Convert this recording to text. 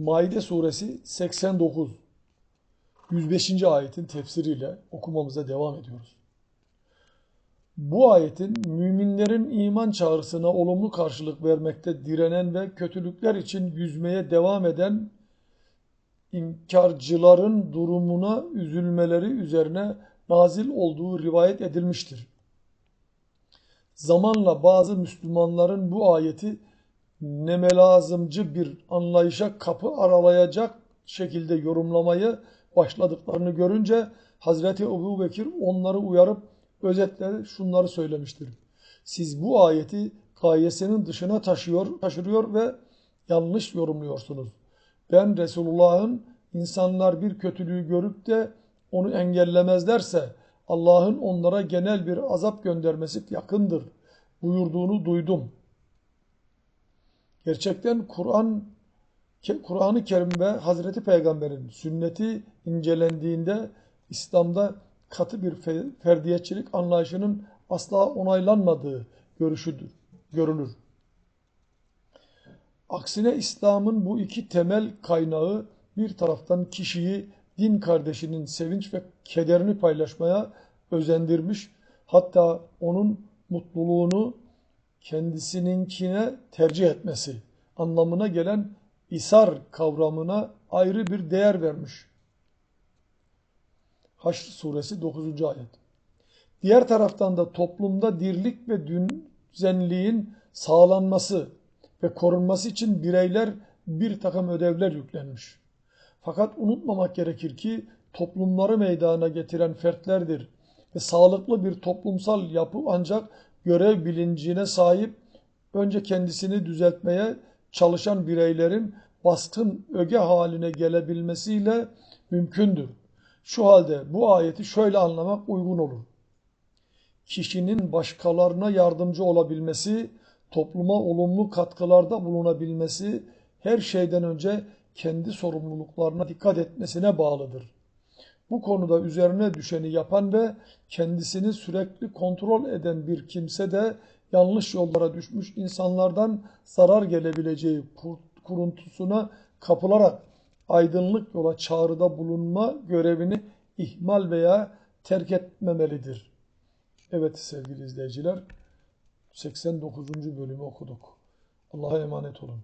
Maide suresi 89 105. ayetin tefsiriyle okumamıza devam ediyoruz. Bu ayetin müminlerin iman çağrısına olumlu karşılık vermekte direnen ve kötülükler için yüzmeye devam eden inkarcıların durumuna üzülmeleri üzerine nazil olduğu rivayet edilmiştir. Zamanla bazı Müslümanların bu ayeti nemelazımcı bir anlayışa kapı aralayacak şekilde yorumlamayı başladıklarını görünce Hazreti Ebu Bekir onları uyarıp özetle şunları söylemiştir. Siz bu ayeti gayesinin dışına taşıyor, taşırıyor ve yanlış yorumluyorsunuz. Ben Resulullah'ın insanlar bir kötülüğü görüp de onu engellemezlerse Allah'ın onlara genel bir azap göndermesi yakındır buyurduğunu duydum. Gerçekten Kur'an Kur'an-ı Kerim ve Hazreti Peygamber'in sünneti incelendiğinde İslam'da katı bir ferdiyetçilik anlayışının asla onaylanmadığı görüşüdür, görülür. Aksine İslam'ın bu iki temel kaynağı bir taraftan kişiyi din kardeşinin sevinç ve kederini paylaşmaya özendirmiş, hatta onun mutluluğunu kendisininkine tercih etmesi anlamına gelen isar kavramına ayrı bir değer vermiş. Haşr suresi 9. ayet. Diğer taraftan da toplumda dirlik ve düzenliğin sağlanması ve korunması için bireyler bir takım ödevler yüklenmiş. Fakat unutmamak gerekir ki toplumları meydana getiren fertlerdir ve sağlıklı bir toplumsal yapı ancak görev bilincine sahip önce kendisini düzeltmeye çalışan bireylerin baskın öge haline gelebilmesiyle mümkündür. Şu halde bu ayeti şöyle anlamak uygun olur. Kişinin başkalarına yardımcı olabilmesi, topluma olumlu katkılarda bulunabilmesi her şeyden önce kendi sorumluluklarına dikkat etmesine bağlıdır. Bu konuda üzerine düşeni yapan ve kendisini sürekli kontrol eden bir kimse de yanlış yollara düşmüş insanlardan zarar gelebileceği kuruntusuna kapılarak aydınlık yola çağrıda bulunma görevini ihmal veya terk etmemelidir. Evet sevgili izleyiciler 89. bölümü okuduk. Allah'a emanet olun.